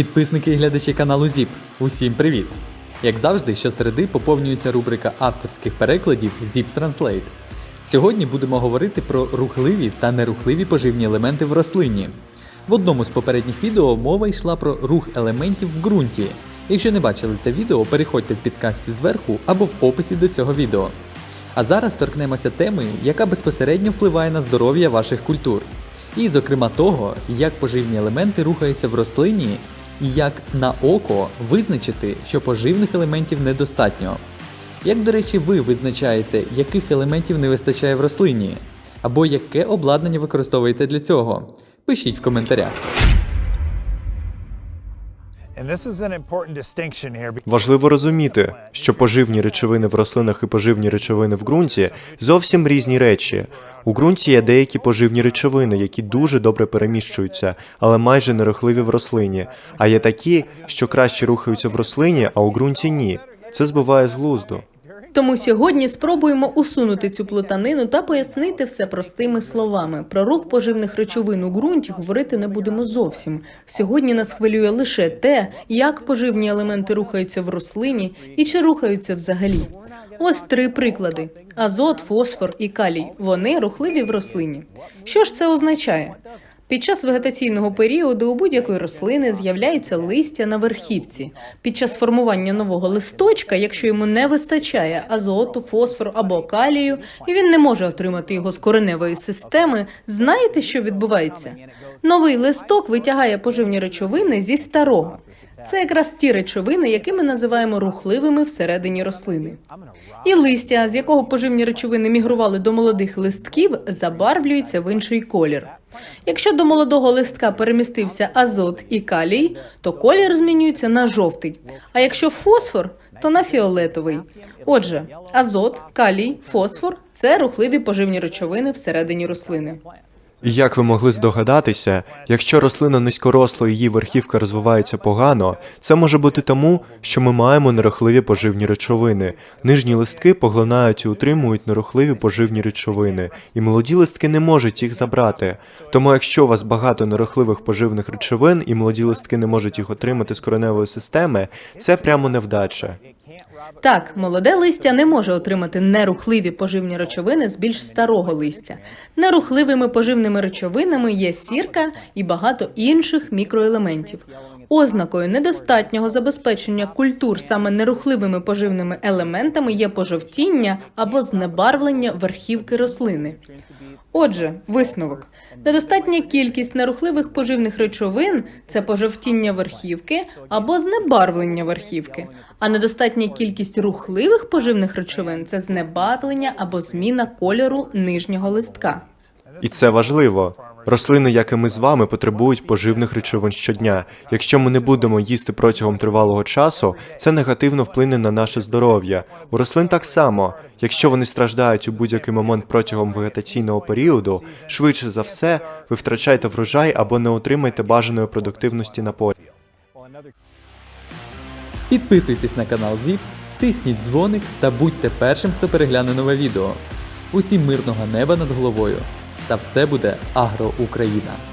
Підписники і глядачі каналу ЗІП, усім привіт! Як завжди, щосереди поповнюється рубрика авторських перекладів ZIP Translate. Сьогодні будемо говорити про рухливі та нерухливі поживні елементи в рослині. В одному з попередніх відео мова йшла про рух елементів в ґрунті. Якщо не бачили це відео, переходьте в підкасті зверху або в описі до цього відео. А зараз торкнемося теми, яка безпосередньо впливає на здоров'я ваших культур. І, зокрема, того, як поживні елементи рухаються в рослині, і як на око визначити, що поживних елементів недостатньо. Як, до речі, ви визначаєте, яких елементів не вистачає в рослині? Або яке обладнання використовуєте для цього? Пишіть в коментарях. Важливо розуміти, що поживні речовини в рослинах і поживні речовини в ґрунті зовсім різні речі. У ґрунті є деякі поживні речовини, які дуже добре переміщуються, але майже нерухливі в рослині. А є такі, що краще рухаються в рослині, а у ґрунті ні. Це збиває з глузду. Тому сьогодні спробуємо усунути цю плутанину та пояснити все простими словами. Про рух поживних речовин у ґрунті говорити не будемо зовсім. Сьогодні нас хвилює лише те, як поживні елементи рухаються в рослині і чи рухаються взагалі. Ось три приклади: азот, фосфор і калій. Вони рухливі в рослині. Що ж це означає? Під час вегетаційного періоду у будь-якої рослини з'являється листя на верхівці. Під час формування нового листочка, якщо йому не вистачає азоту, фосфору або калію, і він не може отримати його з кореневої системи, знаєте, що відбувається? Новий листок витягає поживні речовини зі старого. Це якраз ті речовини, які ми називаємо рухливими всередині рослини. І листя, з якого поживні речовини мігрували до молодих листків, забарвлюються в інший колір. Якщо до молодого листка перемістився азот і калій, то колір змінюється на жовтий. А якщо фосфор, то на фіолетовий. Отже, азот, калій, фосфор це рухливі поживні речовини всередині рослини. І як ви могли здогадатися, якщо рослина низькоросла і її верхівка розвивається погано, це може бути тому, що ми маємо нерухливі поживні речовини. Нижні листки поглинають і утримують нерухливі поживні речовини, і молоді листки не можуть їх забрати. Тому, якщо у вас багато нерухливих поживних речовин і молоді листки не можуть їх отримати з кореневої системи, це прямо невдача. Так, молоде листя не може отримати нерухливі поживні речовини з більш старого листя. Нерухливими поживними речовинами є сірка і багато інших мікроелементів. Ознакою недостатнього забезпечення культур саме нерухливими поживними елементами є пожовтіння або знебарвлення верхівки рослини. Отже, висновок. Недостатня кількість нерухливих поживних речовин це пожовтіння верхівки або знебарвлення верхівки, а недостатня кількість рухливих поживних речовин це знебарвлення або зміна кольору нижнього листка. І це важливо. Рослини, як і ми з вами, потребують поживних речовин щодня. Якщо ми не будемо їсти протягом тривалого часу, це негативно вплине на наше здоров'я. У рослин так само. Якщо вони страждають у будь-який момент протягом вегетаційного періоду, швидше за все, ви втрачаєте врожай або не отримаєте бажаної продуктивності на полі. Підписуйтесь на канал ZIP, тисніть дзвоник та будьте першим, хто перегляне нове відео. Усім мирного неба над головою. Та все буде Агро Україна!